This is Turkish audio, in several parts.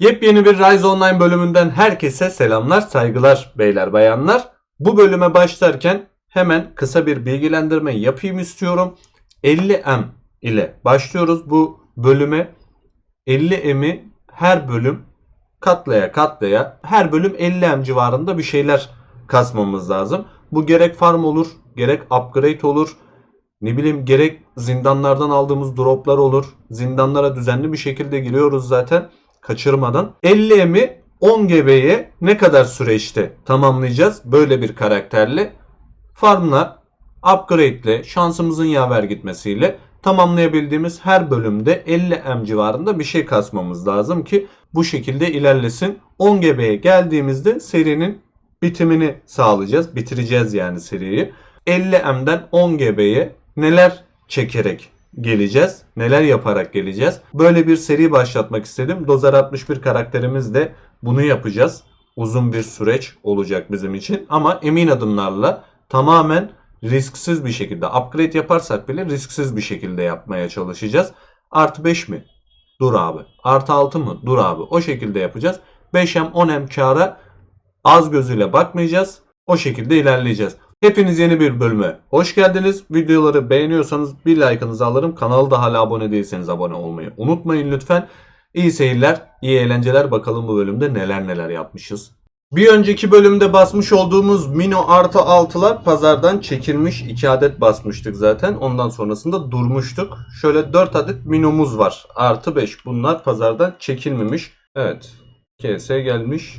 Yepyeni bir Rise Online bölümünden herkese selamlar, saygılar beyler bayanlar. Bu bölüme başlarken hemen kısa bir bilgilendirme yapayım istiyorum. 50M ile başlıyoruz bu bölüme. 50M'i her bölüm katlaya katlaya her bölüm 50M civarında bir şeyler kasmamız lazım. Bu gerek farm olur, gerek upgrade olur. Ne bileyim gerek zindanlardan aldığımız droplar olur. Zindanlara düzenli bir şekilde giriyoruz zaten kaçırmadan. 50M'i 10 GB'ye ne kadar süreçte tamamlayacağız böyle bir karakterle? Farmla, upgrade'le, şansımızın yaver gitmesiyle tamamlayabildiğimiz her bölümde 50M civarında bir şey kasmamız lazım ki bu şekilde ilerlesin. 10 GB'ye geldiğimizde serinin bitimini sağlayacağız. Bitireceğiz yani seriyi. 50M'den 10 GB'ye neler çekerek geleceğiz? Neler yaparak geleceğiz? Böyle bir seri başlatmak istedim. Dozer 61 karakterimiz de bunu yapacağız. Uzun bir süreç olacak bizim için ama emin adımlarla tamamen risksiz bir şekilde upgrade yaparsak bile risksiz bir şekilde yapmaya çalışacağız. Artı 5 mi? Dur abi. Artı 6 mı? Dur abi. O şekilde yapacağız. 5M 10M kâra az gözüyle bakmayacağız. O şekilde ilerleyeceğiz. Hepiniz yeni bir bölüme hoş geldiniz. Videoları beğeniyorsanız bir like'ınızı alırım. Kanala da hala abone değilseniz abone olmayı unutmayın lütfen. İyi seyirler, iyi eğlenceler. Bakalım bu bölümde neler neler yapmışız. Bir önceki bölümde basmış olduğumuz Mino artı 6'lar pazardan çekilmiş. 2 adet basmıştık zaten. Ondan sonrasında durmuştuk. Şöyle 4 adet Mino'muz var. Artı 5. Bunlar pazardan çekilmemiş. Evet. KS gelmiş.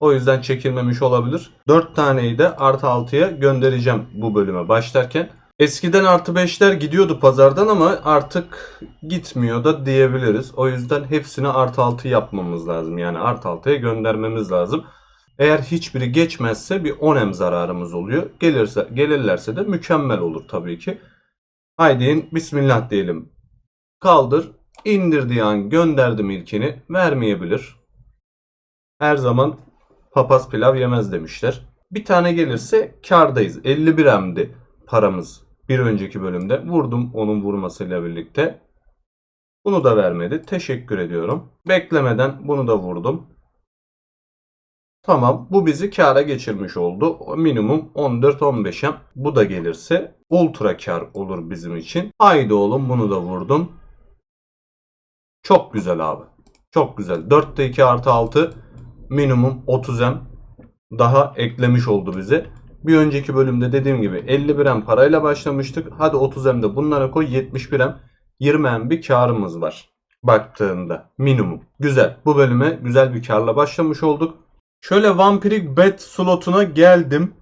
O yüzden çekilmemiş olabilir. 4 taneyi de artı 6'ya göndereceğim bu bölüme başlarken. Eskiden artı 5'ler gidiyordu pazardan ama artık gitmiyor da diyebiliriz. O yüzden hepsini artı 6 yapmamız lazım. Yani artı 6'ya göndermemiz lazım. Eğer hiçbiri geçmezse bir 10M zararımız oluyor. Gelirse, gelirlerse de mükemmel olur tabii ki. Haydi bismillah diyelim. Kaldır. indirdiği an gönderdim ilkini. Vermeyebilir. Her zaman papaz pilav yemez demişler. Bir tane gelirse kardayız. 51 emdi paramız bir önceki bölümde. Vurdum onun vurmasıyla birlikte. Bunu da vermedi. Teşekkür ediyorum. Beklemeden bunu da vurdum. Tamam bu bizi kâra geçirmiş oldu. Minimum 14-15'em. Bu da gelirse ultra kar olur bizim için. Haydi oğlum bunu da vurdum. Çok güzel abi. Çok güzel. 4'te 2 artı 6 minimum 30M daha eklemiş oldu bize. Bir önceki bölümde dediğim gibi 51M parayla başlamıştık. Hadi 30M de bunlara koy 71M 20M bir karımız var. Baktığında minimum. Güzel. Bu bölüme güzel bir karla başlamış olduk. Şöyle Vampiric Bet slotuna geldim.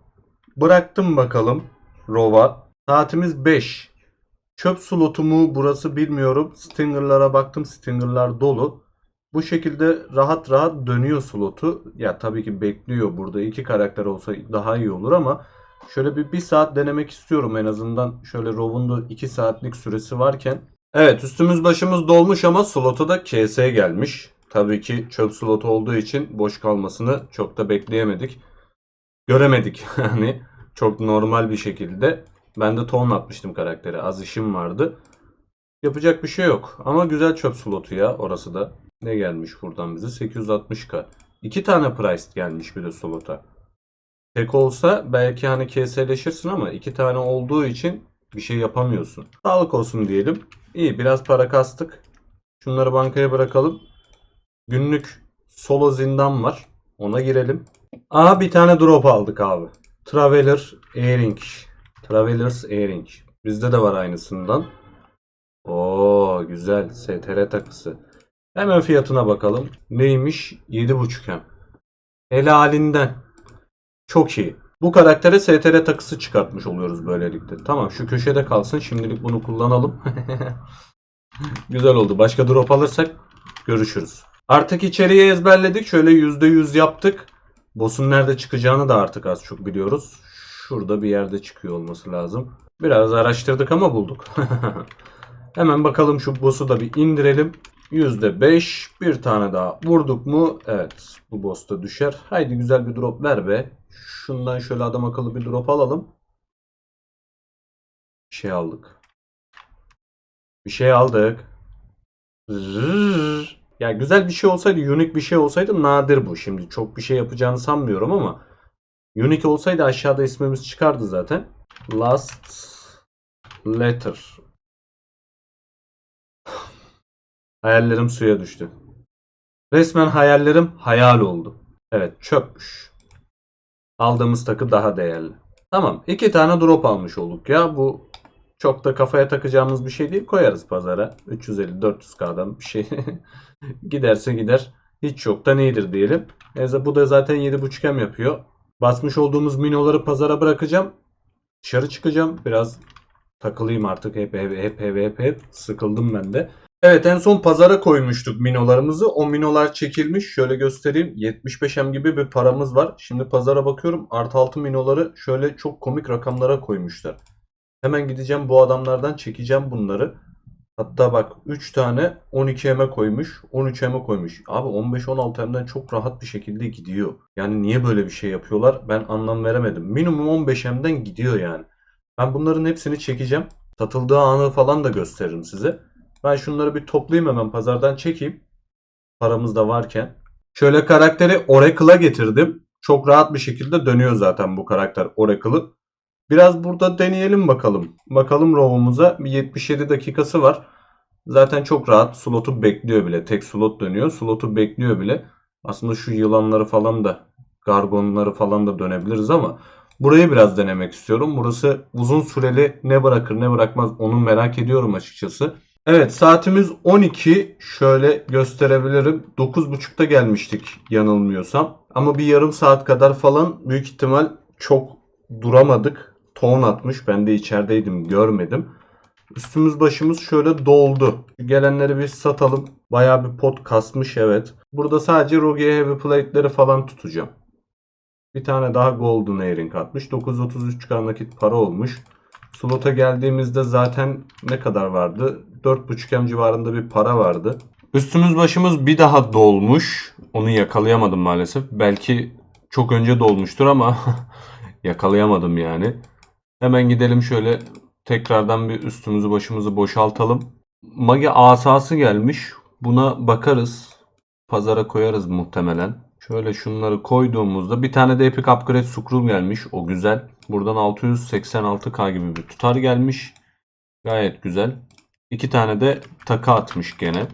Bıraktım bakalım. Rova. Saatimiz 5. Çöp slotu mu burası bilmiyorum. Stinger'lara baktım. Stinger'lar dolu. Bu şekilde rahat rahat dönüyor slotu. Ya tabii ki bekliyor burada. iki karakter olsa daha iyi olur ama şöyle bir, bir saat denemek istiyorum en azından. Şöyle Rov'un da 2 saatlik süresi varken. Evet üstümüz başımız dolmuş ama slota da KS gelmiş. Tabii ki çöp slotu olduğu için boş kalmasını çok da bekleyemedik. Göremedik yani. Çok normal bir şekilde. Ben de ton atmıştım karaktere. Az işim vardı. Yapacak bir şey yok. Ama güzel çöp slotu ya orası da. Ne gelmiş buradan bize? 860k. İki tane price gelmiş bir de slota. Tek olsa belki hani KS'leşirsin ama iki tane olduğu için bir şey yapamıyorsun. Sağlık olsun diyelim. İyi biraz para kastık. Şunları bankaya bırakalım. Günlük solo zindan var. Ona girelim. Aa bir tane drop aldık abi. Traveler Airing. Travelers Airing. Bizde de var aynısından. Oo güzel. STR takısı. Hemen fiyatına bakalım. Neymiş? 7.5 hem. Helalinden. Çok iyi. Bu karaktere STR takısı çıkartmış oluyoruz böylelikle. Tamam şu köşede kalsın. Şimdilik bunu kullanalım. Güzel oldu. Başka drop alırsak görüşürüz. Artık içeriği ezberledik. Şöyle %100 yaptık. Boss'un nerede çıkacağını da artık az çok biliyoruz. Şurada bir yerde çıkıyor olması lazım. Biraz araştırdık ama bulduk. Hemen bakalım şu boss'u da bir indirelim. %5 bir tane daha vurduk mu? Evet bu boss da düşer. Haydi güzel bir drop ver be. Şundan şöyle adam akıllı bir drop alalım. Bir şey aldık. Bir şey aldık. Zırr. Ya güzel bir şey olsaydı, unique bir şey olsaydı nadir bu. Şimdi çok bir şey yapacağını sanmıyorum ama unique olsaydı aşağıda ismimiz çıkardı zaten. Last letter. Hayallerim suya düştü. Resmen hayallerim hayal oldu. Evet çöpmüş. Aldığımız takı daha değerli. Tamam iki tane drop almış olduk ya. Bu çok da kafaya takacağımız bir şey değil. Koyarız pazara. 350-400k'dan bir şey. Giderse gider. Hiç yoktan iyidir diyelim. E, bu da zaten 7.5M yapıyor. Basmış olduğumuz minoları pazara bırakacağım. Dışarı çıkacağım. Biraz takılayım artık. Hep hep hep hep hep, hep. Sıkıldım ben de. Evet en son pazara koymuştuk minolarımızı. O minolar çekilmiş. Şöyle göstereyim. 75M gibi bir paramız var. Şimdi pazara bakıyorum. Artı 6 minoları şöyle çok komik rakamlara koymuşlar. Hemen gideceğim bu adamlardan çekeceğim bunları. Hatta bak 3 tane 12M'e koymuş. 13M'e koymuş. Abi 15-16M'den çok rahat bir şekilde gidiyor. Yani niye böyle bir şey yapıyorlar? Ben anlam veremedim. Minimum 15M'den gidiyor yani. Ben bunların hepsini çekeceğim. Satıldığı anı falan da gösteririm size. Ben şunları bir toplayayım hemen pazardan çekeyim. Paramız da varken. Şöyle karakteri Oracle'a getirdim. Çok rahat bir şekilde dönüyor zaten bu karakter Oracle'ı. Biraz burada deneyelim bakalım. Bakalım Rov'umuza. Bir 77 dakikası var. Zaten çok rahat. Slotu bekliyor bile. Tek slot dönüyor. Slotu bekliyor bile. Aslında şu yılanları falan da gargonları falan da dönebiliriz ama burayı biraz denemek istiyorum. Burası uzun süreli ne bırakır ne bırakmaz onu merak ediyorum açıkçası. Evet saatimiz 12. Şöyle gösterebilirim. 9.30'da gelmiştik yanılmıyorsam. Ama bir yarım saat kadar falan büyük ihtimal çok duramadık. Ton atmış. Ben de içerideydim görmedim. Üstümüz başımız şöyle doldu. Gelenleri bir satalım. Bayağı bir pot kasmış evet. Burada sadece Rogue Heavy Plate'leri falan tutacağım. Bir tane daha Golden Earring atmış. 933 nakit para olmuş. Slot'a geldiğimizde zaten ne kadar vardı? 4.5M civarında bir para vardı. Üstümüz başımız bir daha dolmuş. Onu yakalayamadım maalesef. Belki çok önce dolmuştur ama yakalayamadım yani. Hemen gidelim şöyle tekrardan bir üstümüzü başımızı boşaltalım. Magi asası gelmiş. Buna bakarız. Pazara koyarız muhtemelen. Şöyle şunları koyduğumuzda bir tane de Epic Upgrade Scroll gelmiş. O güzel. Buradan 686k gibi bir tutar gelmiş. Gayet güzel. İki tane de takı atmış gene.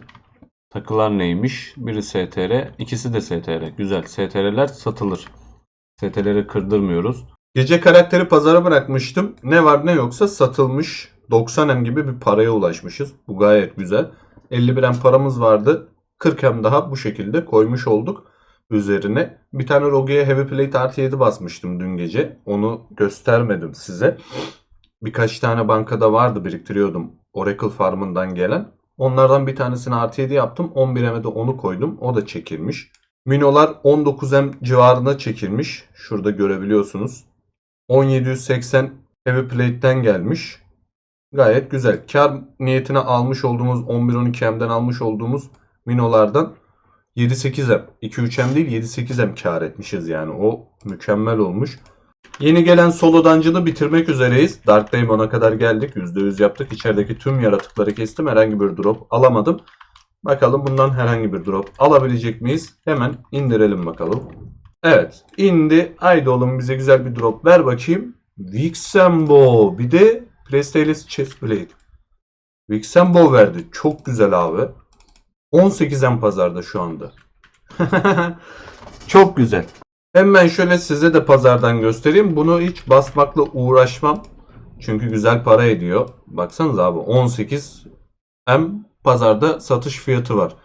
Takılar neymiş? Biri STR, ikisi de STR. Güzel. STR'ler satılır. STR'leri kırdırmıyoruz. Gece karakteri pazara bırakmıştım. Ne var ne yoksa satılmış. 90M gibi bir paraya ulaşmışız. Bu gayet güzel. 51M paramız vardı. 40M daha bu şekilde koymuş olduk üzerine. Bir tane Rogue'ye Heavy Plate artı 7 basmıştım dün gece. Onu göstermedim size. Birkaç tane bankada vardı biriktiriyordum. Oracle Farm'ından gelen. Onlardan bir tanesini artı 7 yaptım. 11M'e de onu koydum. O da çekilmiş. Minolar 19M civarında çekilmiş. Şurada görebiliyorsunuz. 1780 Heavy Plate'den gelmiş. Gayet güzel. Kar niyetine almış olduğumuz 11-12M'den almış olduğumuz minolardan 7-8M. 2-3M değil 7-8M kar etmişiz yani. O mükemmel olmuş. Yeni gelen solo dungeon'ı bitirmek üzereyiz. Dark Demon'a kadar geldik. %100 yaptık. İçerideki tüm yaratıkları kestim. Herhangi bir drop alamadım. Bakalım bundan herhangi bir drop alabilecek miyiz? Hemen indirelim bakalım. Evet indi. Haydi oğlum bize güzel bir drop ver bakayım. Vixenbo. Bir de Prestalis Chestplate. Vixenbo verdi. Çok güzel abi. 18'en pazarda şu anda. Çok güzel. Hemen şöyle size de pazardan göstereyim. Bunu hiç basmakla uğraşmam. Çünkü güzel para ediyor. Baksanız abi 18 hem pazarda satış fiyatı var.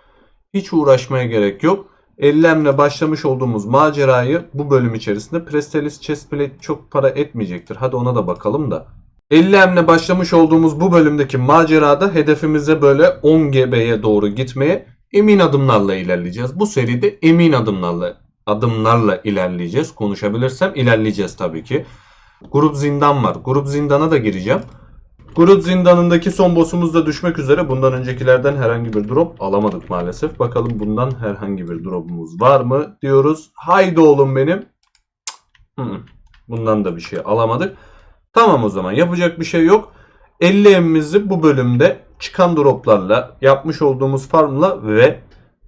Hiç uğraşmaya gerek yok. 50 başlamış olduğumuz macerayı bu bölüm içerisinde Prestalis Chestplate çok para etmeyecektir. Hadi ona da bakalım da. 50 emle başlamış olduğumuz bu bölümdeki macerada hedefimize böyle 10 GB'ye doğru gitmeye emin adımlarla ilerleyeceğiz. Bu seride emin adımlarla adımlarla ilerleyeceğiz. Konuşabilirsem ilerleyeceğiz tabii ki. Grup zindan var. Grup zindana da gireceğim. Grup zindanındaki son boss'umuz da düşmek üzere. Bundan öncekilerden herhangi bir drop alamadık maalesef. Bakalım bundan herhangi bir drop'umuz var mı diyoruz. Haydi oğlum benim. Bundan da bir şey alamadık. Tamam o zaman yapacak bir şey yok. 50 emimizi bu bölümde çıkan droplarla yapmış olduğumuz farmla ve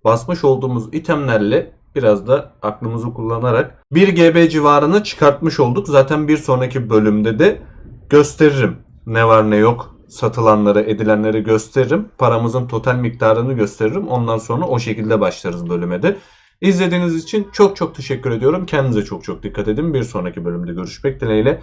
basmış olduğumuz itemlerle biraz da aklımızı kullanarak 1 GB civarını çıkartmış olduk. Zaten bir sonraki bölümde de gösteririm ne var ne yok satılanları edilenleri gösteririm. Paramızın total miktarını gösteririm. Ondan sonra o şekilde başlarız bölüme de. İzlediğiniz için çok çok teşekkür ediyorum. Kendinize çok çok dikkat edin. Bir sonraki bölümde görüşmek dileğiyle.